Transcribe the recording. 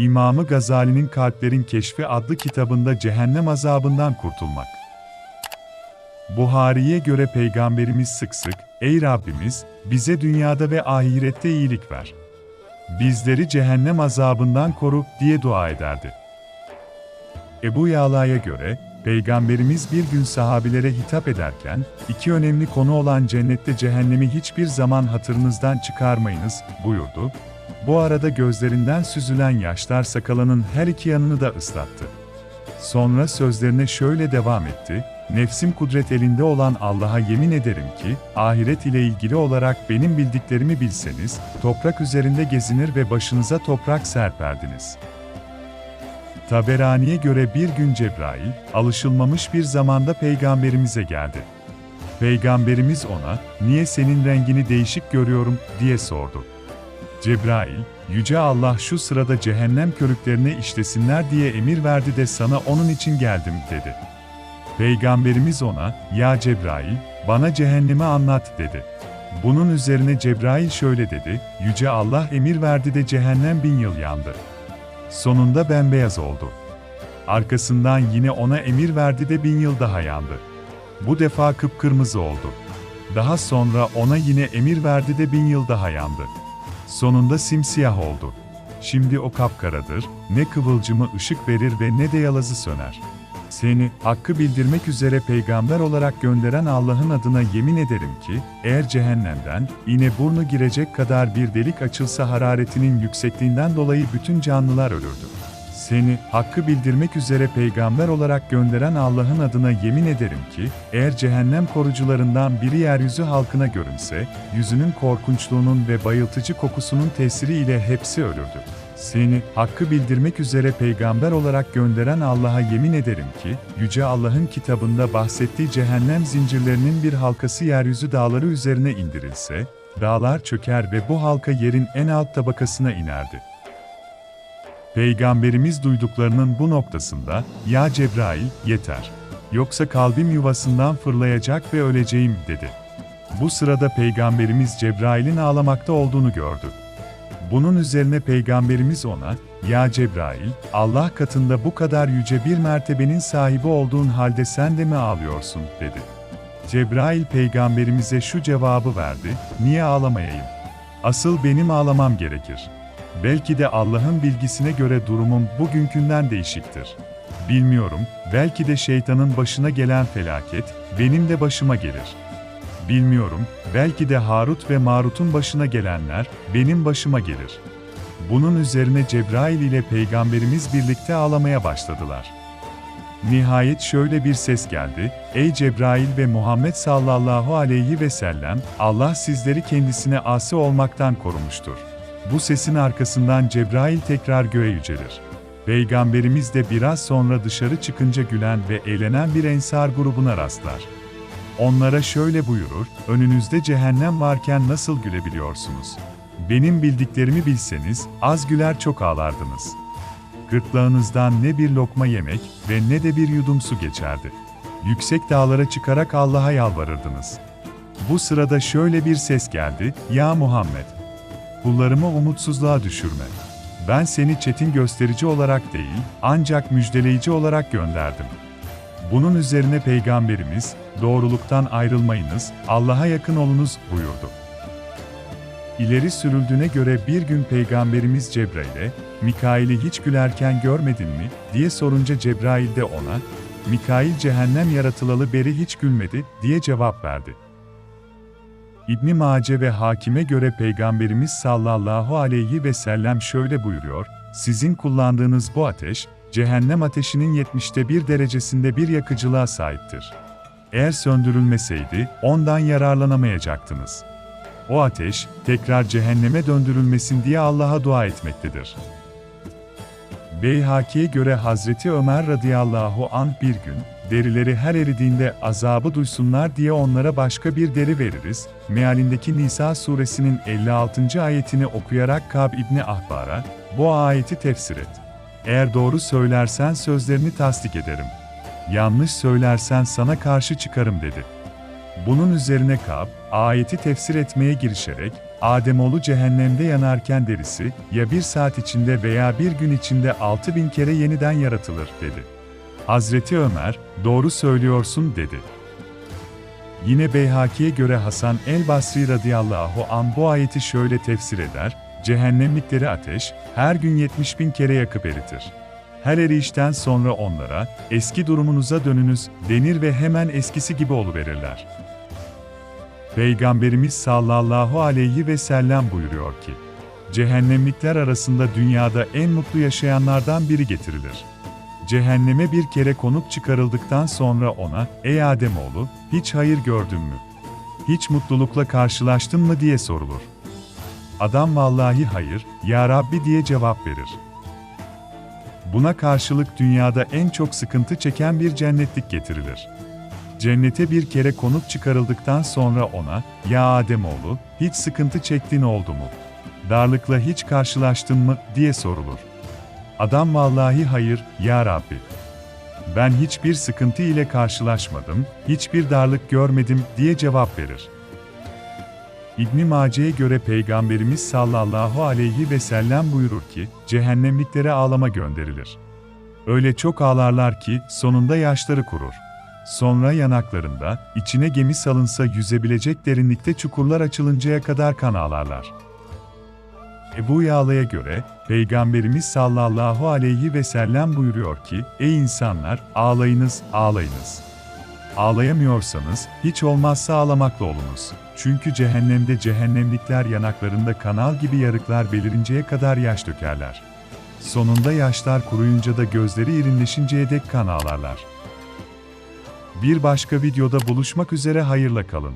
İmamı Gazali'nin Kalplerin Keşfi adlı kitabında cehennem azabından kurtulmak. Buhari'ye göre Peygamberimiz sık sık, Ey Rabbimiz, bize dünyada ve ahirette iyilik ver. Bizleri cehennem azabından koru diye dua ederdi. Ebu Yağla'ya göre, Peygamberimiz bir gün sahabilere hitap ederken, iki önemli konu olan cennette cehennemi hiçbir zaman hatırınızdan çıkarmayınız, buyurdu. Bu arada gözlerinden süzülen yaşlar sakalının her iki yanını da ıslattı. Sonra sözlerine şöyle devam etti, Nefsim kudret elinde olan Allah'a yemin ederim ki, ahiret ile ilgili olarak benim bildiklerimi bilseniz, toprak üzerinde gezinir ve başınıza toprak serperdiniz.'' Taberani'ye göre bir gün Cebrail, alışılmamış bir zamanda peygamberimize geldi. Peygamberimiz ona, niye senin rengini değişik görüyorum, diye sordu. Cebrail, Yüce Allah şu sırada cehennem körüklerine işlesinler diye emir verdi de sana onun için geldim, dedi. Peygamberimiz ona, ya Cebrail, bana cehennemi anlat, dedi. Bunun üzerine Cebrail şöyle dedi, Yüce Allah emir verdi de cehennem bin yıl yandı. Sonunda bembeyaz oldu. Arkasından yine ona emir verdi de bin yıl daha yandı. Bu defa kıpkırmızı oldu. Daha sonra ona yine emir verdi de bin yıl daha yandı. Sonunda simsiyah oldu. Şimdi o kapkaradır, ne kıvılcımı ışık verir ve ne de yalazı söner. Seni, hakkı bildirmek üzere peygamber olarak gönderen Allah'ın adına yemin ederim ki, eğer cehennemden, iğne burnu girecek kadar bir delik açılsa hararetinin yüksekliğinden dolayı bütün canlılar ölürdü. Seni, hakkı bildirmek üzere peygamber olarak gönderen Allah'ın adına yemin ederim ki, eğer cehennem korucularından biri yeryüzü halkına görünse, yüzünün korkunçluğunun ve bayıltıcı kokusunun tesiri ile hepsi ölürdü. Seni, hakkı bildirmek üzere peygamber olarak gönderen Allah'a yemin ederim ki, Yüce Allah'ın kitabında bahsettiği cehennem zincirlerinin bir halkası yeryüzü dağları üzerine indirilse, dağlar çöker ve bu halka yerin en alt tabakasına inerdi. Peygamberimiz duyduklarının bu noktasında, Ya Cebrail, yeter. Yoksa kalbim yuvasından fırlayacak ve öleceğim, dedi. Bu sırada Peygamberimiz Cebrail'in ağlamakta olduğunu gördü. Bunun üzerine Peygamberimiz ona, Ya Cebrail, Allah katında bu kadar yüce bir mertebenin sahibi olduğun halde sen de mi ağlıyorsun, dedi. Cebrail Peygamberimize şu cevabı verdi, niye ağlamayayım? Asıl benim ağlamam gerekir. Belki de Allah'ın bilgisine göre durumum bugünkünden değişiktir. Bilmiyorum, belki de şeytanın başına gelen felaket, benim de başıma gelir. Bilmiyorum, belki de Harut ve Marut'un başına gelenler, benim başıma gelir. Bunun üzerine Cebrail ile Peygamberimiz birlikte ağlamaya başladılar. Nihayet şöyle bir ses geldi, Ey Cebrail ve Muhammed sallallahu aleyhi ve sellem, Allah sizleri kendisine asi olmaktan korumuştur. Bu sesin arkasından Cebrail tekrar göğe yücelir. Peygamberimiz de biraz sonra dışarı çıkınca gülen ve eğlenen bir ensar grubuna rastlar. Onlara şöyle buyurur, önünüzde cehennem varken nasıl gülebiliyorsunuz? Benim bildiklerimi bilseniz, az güler çok ağlardınız. Gırtlağınızdan ne bir lokma yemek ve ne de bir yudum su geçerdi. Yüksek dağlara çıkarak Allah'a yalvarırdınız. Bu sırada şöyle bir ses geldi, Ya Muhammed! Kullarımı umutsuzluğa düşürme. Ben seni çetin gösterici olarak değil, ancak müjdeleyici olarak gönderdim. Bunun üzerine Peygamberimiz, doğruluktan ayrılmayınız, Allah'a yakın olunuz buyurdu. İleri sürüldüğüne göre bir gün Peygamberimiz Cebrail'e, Mikail'i hiç gülerken görmedin mi, diye sorunca Cebrail de ona, Mikail cehennem yaratılalı beri hiç gülmedi, diye cevap verdi. İbn Mace ve Hakime göre Peygamberimiz sallallahu aleyhi ve sellem şöyle buyuruyor, sizin kullandığınız bu ateş, cehennem ateşinin 70'te bir derecesinde bir yakıcılığa sahiptir. Eğer söndürülmeseydi, ondan yararlanamayacaktınız. O ateş, tekrar cehenneme döndürülmesin diye Allah'a dua etmektedir. Beyhaki'ye göre Hazreti Ömer radıyallahu anh bir gün, derileri her eridiğinde azabı duysunlar diye onlara başka bir deri veririz, mealindeki Nisa suresinin 56. ayetini okuyarak Kab İbni Ahbar'a, bu ayeti tefsir et. Eğer doğru söylersen sözlerini tasdik ederim. Yanlış söylersen sana karşı çıkarım dedi. Bunun üzerine Kab, ayeti tefsir etmeye girişerek, Ademoğlu cehennemde yanarken derisi, ya bir saat içinde veya bir gün içinde altı bin kere yeniden yaratılır, dedi. Hazreti Ömer, doğru söylüyorsun, dedi. Yine Beyhaki'ye göre Hasan el-Basri radıyallahu an bu ayeti şöyle tefsir eder, cehennemlikleri ateş, her gün 70 bin kere yakıp eritir. Her erişten sonra onlara, eski durumunuza dönünüz, denir ve hemen eskisi gibi oluverirler. Peygamberimiz sallallahu aleyhi ve sellem buyuruyor ki, cehennemlikler arasında dünyada en mutlu yaşayanlardan biri getirilir. Cehenneme bir kere konup çıkarıldıktan sonra ona, ey Ademoğlu, hiç hayır gördün mü? Hiç mutlulukla karşılaştın mı diye sorulur. Adam vallahi hayır, ya Rabbi diye cevap verir. Buna karşılık dünyada en çok sıkıntı çeken bir cennetlik getirilir. Cennete bir kere konup çıkarıldıktan sonra ona, ya Ademoğlu, hiç sıkıntı çektin oldu mu? Darlıkla hiç karşılaştın mı, diye sorulur. Adam vallahi hayır, ya Rabbi. Ben hiçbir sıkıntı ile karşılaşmadım, hiçbir darlık görmedim, diye cevap verir. İbn Mace'ye göre Peygamberimiz sallallahu aleyhi ve sellem buyurur ki, cehennemliklere ağlama gönderilir. Öyle çok ağlarlar ki, sonunda yaşları kurur. Sonra yanaklarında, içine gemi salınsa yüzebilecek derinlikte çukurlar açılıncaya kadar kan ağlarlar. Ebu Yağla'ya göre, Peygamberimiz sallallahu aleyhi ve sellem buyuruyor ki, Ey insanlar, ağlayınız, ağlayınız. Ağlayamıyorsanız, hiç olmazsa ağlamakla olunuz. Çünkü cehennemde cehennemlikler yanaklarında kanal gibi yarıklar belirinceye kadar yaş dökerler. Sonunda yaşlar kuruyunca da gözleri irinleşinceye dek kan ağlarlar. Bir başka videoda buluşmak üzere hayırla kalın.